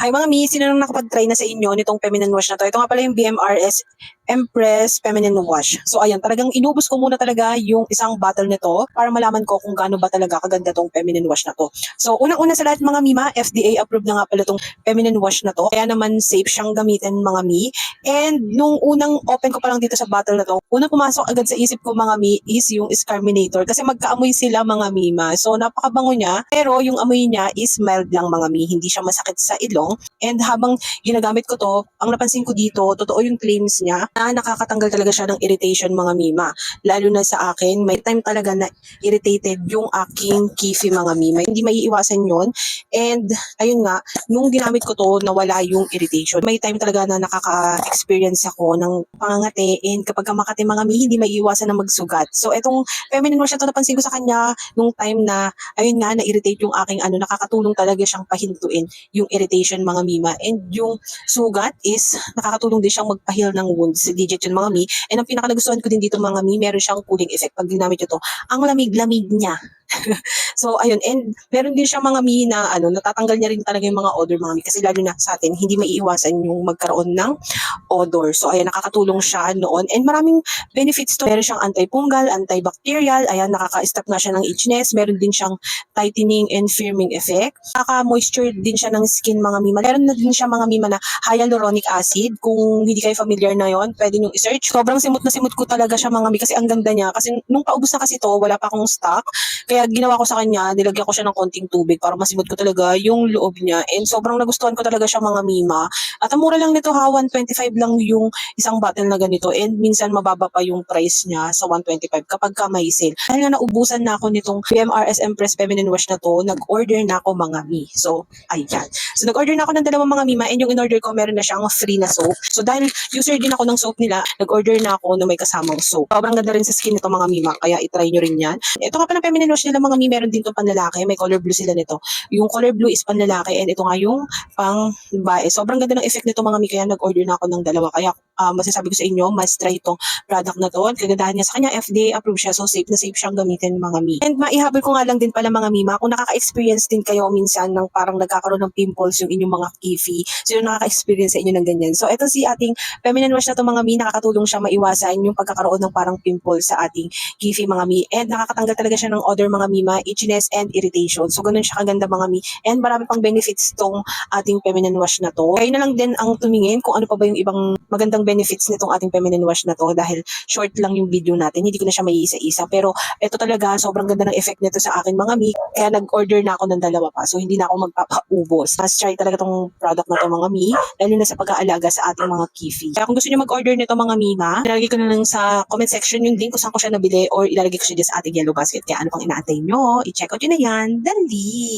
Hi mga mi, sino nang nakapag-try na sa inyo nitong feminine wash na to? Ito nga pala yung BMRS Empress Feminine Wash. So ayan, talagang inubos ko muna talaga yung isang bottle nito para malaman ko kung gaano ba talaga kaganda tong feminine wash na to. So unang-una sa lahat mga mima, FDA approved na nga pala tong feminine wash na to. Kaya naman safe siyang gamitin mga mi. And nung unang open ko pa lang dito sa bottle na to, unang pumasok agad sa isip ko mga mi is yung Scarminator kasi magkaamoy sila mga mima. So napakabango niya, pero yung amoy niya is mild lang mga mi, hindi siya masakit sa ilong. And habang ginagamit ko to, ang napansin ko dito, totoo yung claims niya na nakakatanggal talaga siya ng irritation mga mima. Lalo na sa akin, may time talaga na irritated yung aking kifi mga mima. Hindi maiiwasan yon And ayun nga, nung ginamit ko to, nawala yung irritation. May time talaga na nakaka-experience ako ng pangangati and kapag ka makati mga mi, hindi maiiwasan na magsugat. So etong feminine wash na to, napansin ko sa kanya nung time na, ayun nga, na-irritate yung aking ano, nakakatulong talaga siyang pahintuin yung irritation mga mima. And yung sugat is nakakatulong din siyang magpahil ng wounds. Digit yun mga mi. And ang pinaka nagustuhan ko din dito mga mi, meron siyang cooling effect pag ginamit nyo to. Ang lamig-lamig niya. so ayun, and meron din siya mga mi na ano, natatanggal niya rin talaga yung mga odor mga mi. Kasi lalo na sa atin, hindi maiiwasan yung magkaroon ng odor. So ayan, nakakatulong siya noon. And maraming benefits to. Meron siyang antifungal, antibacterial, ayan, nakaka-stop na siya ng itchiness. Meron din siyang tightening and firming effect. Nakaka-moisture din siya ng skin mga mima. Meron na din siya mga mima na hyaluronic acid. Kung hindi kayo familiar na yon, pwede nyo i-search. Sobrang simot na simot ko talaga siya mga mi kasi ang ganda niya. Kasi nung paubos na kasi to, wala pa akong stock. Kaya ginawa ko sa kanya, nilagyan ko siya ng konting tubig para masimot ko talaga yung loob niya. And sobrang nagustuhan ko talaga siya mga mima. At ang mura lang nito ha, 125 lang yung isang bottle na ganito. And minsan mababa pa yung price niya sa 125 kapag ka may sale. Dahil nga naubusan na ako nitong PMRS Empress Feminine Wash na to, nag-order na ako mga mi. So, ayan. So, nag-order na ako ng dalawang mga mima and yung in-order ko meron na siyang free na soap. So, dahil user din ako ng soap nila, nag-order na ako na may kasamang soap. Sobrang ganda rin sa skin nito mga mima, kaya itry nyo rin yan. Ito nga pala feminine wash nila mga mi, meron din to panlalaki. May color blue sila nito. Yung color blue is panlalaki and ito nga yung pang bae. Sobrang ganda ng effect nito mga mi, kaya nag-order na ako ng dalawa. Kaya ah, masasabi ko sa inyo, must try itong product na to. At kagandahan niya sa kanya, FDA approved siya. So, safe na safe siyang gamitin mga mi. And maihabol ko nga lang din pala mga mima, kung nakaka-experience din kayo minsan ng parang nagkakaroon ng pimples yung inyong mga kifi. Sino nakaka-experience sa inyo ng ganyan? So, ito si ating feminine wash na to mga mi, nakakatulong siya maiwasan yung pagkakaroon ng parang pimples sa ating kifi mga mi. And nakakatanggal talaga siya ng odor mga mima, itchiness and irritation. So, ganun siya kaganda mga mi. And marami pang benefits tong ating feminine wash na to. Kayo na lang din ang tumingin kung ano pa ba yung ibang magandang benefits nitong ating feminine wash na to dahil short lang yung video natin. Hindi ko na siya may isa-isa. Pero ito talaga, sobrang ganda ng effect nito sa akin mga mi. Kaya nag-order na ako ng dalawa pa. So, hindi na ako magpapaubos. Mas try talaga tong product na to mga mi. Lalo na sa pag-aalaga sa ating mga kifi. Kaya kung gusto niyo mag-order nito mga mima, ilalagay ko na lang sa comment section yung link kung saan ko siya nabili or ilalagay ko siya sa ating yellow basket. Kaya ano pang inaantay nyo? I-check out yun na yan. Dali!